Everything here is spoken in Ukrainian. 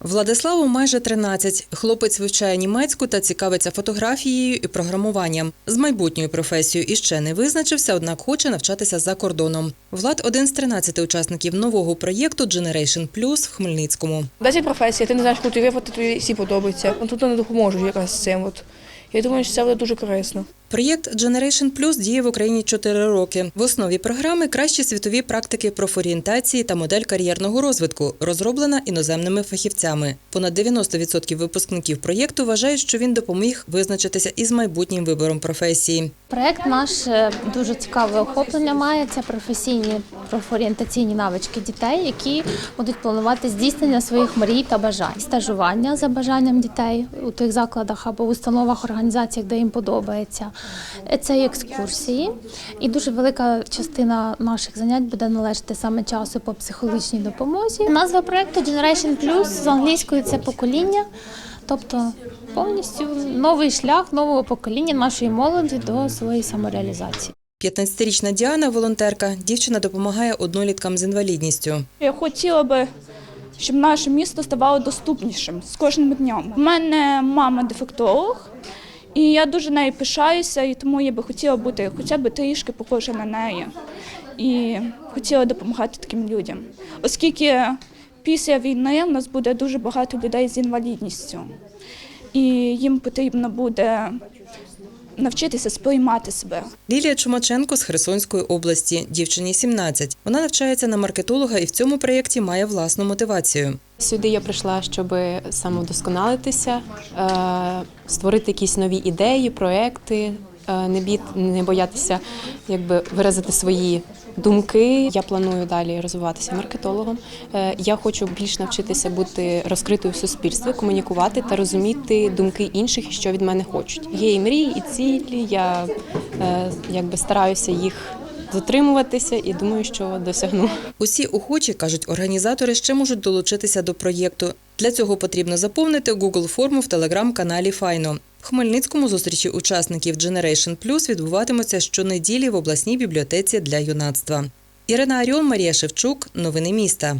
Владиславу майже 13. Хлопець вивчає німецьку та цікавиться фотографією і програмуванням. З майбутньою професією іще не визначився, однак хоче навчатися за кордоном. Влад один з 13 учасників нового проєкту Generation Plus в Хмельницькому. 10 професій, ти не знаєш, куди вибрати, тобі всі подобаються. Ну, Тут не допоможуть якраз з цим. От. Я думаю, що це буде дуже корисно. Проєкт Generation Plus діє в Україні 4 роки. В основі програми кращі світові практики профорієнтації та модель кар'єрного розвитку, розроблена іноземними фахівцями. Понад 90% випускників проєкту вважають, що він допоміг визначитися із майбутнім вибором професії. Проект наш е, дуже цікаве охоплення має. Це професійні профорієнтаційні навички дітей, які будуть планувати здійснення своїх мрій та бажань. Стажування за бажанням дітей у тих закладах або установах, організаціях, де їм подобається. Це і екскурсії, і дуже велика частина наших занять буде належати саме часу по психологічній допомозі. Назва проекту Generation Plus з англійською це покоління. Тобто повністю новий шлях нового покоління нашої молоді до своєї самореалізації. 15-річна Діана волонтерка. Дівчина допомагає одноліткам з інвалідністю. Я хотіла би, щоб наше місто ставало доступнішим з кожним днем. У мене мама дефектолог, і я дуже нею пишаюся, і тому я би хотіла бути хоча б трішки похожа на неї. І хотіла допомагати таким людям. Оскільки після війни в нас буде дуже багато людей з інвалідністю, і їм потрібно буде навчитися сприймати себе. Лілія Чумаченко з Херсонської області. Дівчині 17. Вона навчається на маркетолога і в цьому проєкті має власну мотивацію. Сюди я прийшла, щоб самовдосконалитися, е, створити якісь нові ідеї, проекти, не бід, не боятися якби виразити свої думки. Я планую далі розвиватися маркетологом. Е, Я хочу більш навчитися бути розкритою в суспільстві, комунікувати та розуміти думки інших, що від мене хочуть. Є і мрії, і цілі. Я е, якби стараюся їх дотримуватися і думаю, що досягну. Усі охочі, кажуть організатори, ще можуть долучитися до проєкту. Для цього потрібно заповнити Google форму в телеграм-каналі Файно. В Хмельницькому зустрічі учасників Generation Plus відбуватимуться щонеділі в обласній бібліотеці для юнацтва. Ірина Аріон, Марія Шевчук. Новини міста.